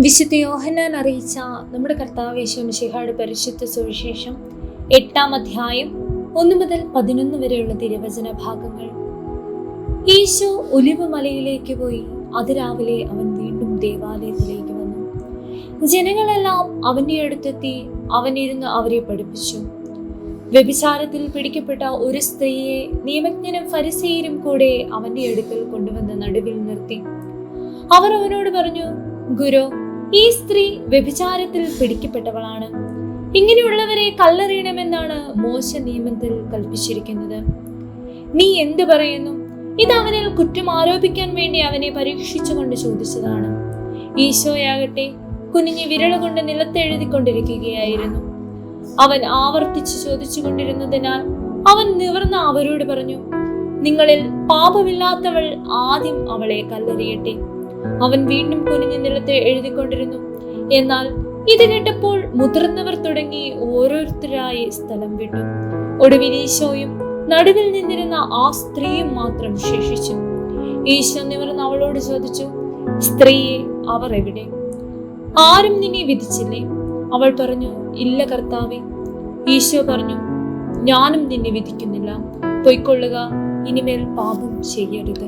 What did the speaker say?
വിശുദ്ധ യോഹന്നാൻ അറിയിച്ച നമ്മുടെ കർത്താവ് യേശുമിശിഹായുടെ പരിശുദ്ധ സുവിശേഷം എട്ടാം അധ്യായം ഒന്ന് മുതൽ പതിനൊന്ന് വരെയുള്ള തിരുവചന ഭാഗങ്ങൾ. യേശു ഒലിവ് മലയിലേക്ക് പോയി അതിരാവിലെ അവൻ വീണ്ടും ദേവാലയത്തിലേക്ക് വന്നു. ജനങ്ങളെല്ലാം അവന്റെ അടുത്തെത്തി അവനിരുന്ന് അവരെ പഠിപ്പിച്ചു. വ്യഭിചാരത്തിൽ പിടിക്കപ്പെട്ട ഒരു സ്ത്രീയെ നിയമജ്ഞനും ഫരിസേയരും കൂടെ അവന്റെ അടുക്കൽ കൊണ്ടുവന്ന് നടുവിൽ നിർത്തി. അവർ അവനോട് പറഞ്ഞു ഗുരു ഈ സ്ത്രീ വ്യഭിചാരത്തിൽ പിടിക്കപ്പെട്ടവളാണ്. ഇങ്ങനെയുള്ളവരെ കല്ലെറിയണമെന്നാണ് മോശ നിയമത്തിൽ കൽപ്പിച്ചിരിക്കുന്നത്. നീ എന്ത് പറയുന്നു? ഇത് അവനിൽ കുറ്റം ആരോപിക്കാൻ വേണ്ടി അവനെ പരീക്ഷിച്ചുകൊണ്ട് ചോദിച്ചതാണ്. ഈശോയാകട്ടെ കുനിഞ്ഞ് വിരലുകൊണ്ട് നിലത്തെഴുതിക്കൊണ്ടിരിക്കുകയായിരുന്നു. അവൻ ആവർത്തിച്ച് ചോദിച്ചു കൊണ്ടിരുന്നതിനാൽ അവൻ നിവർന്ന അവരോട് പറഞ്ഞു നിങ്ങളിൽ പാപമില്ലാത്തവൾ ആദ്യം അവളെ കല്ലെറിയട്ടെ. അവൻ വീണ്ടും കുനിഞ്ഞു നിലത്ത് എഴുതിക്കൊണ്ടിരുന്നു. എന്നാൽ ഇത് കേട്ടപ്പോൾ മുതിർന്നവർ തുടങ്ങി ഓരോരുത്തരായി സ്ഥലം വിട്ടു. ഒടുവിൽ ഈശോയും നടുവിൽ നിന്നിരുന്ന ആ സ്ത്രീയും മാത്രം ശേഷിച്ചു. ഈശോ നിവർന്ന് അവളോട് ചോദിച്ചു സ്ത്രീയെ അവർ എവിടെ? ആരും നിന്നെ വിധിച്ചില്ലേ? അവൾ പറഞ്ഞു ഇല്ല കർത്താവേ. ഈശോ പറഞ്ഞു ഞാനും നിന്നെ വിധിക്കുന്നില്ല. പൊയ്ക്കൊള്ളുക ഇനിമേൽ പാപം ചെയ്യരുത്.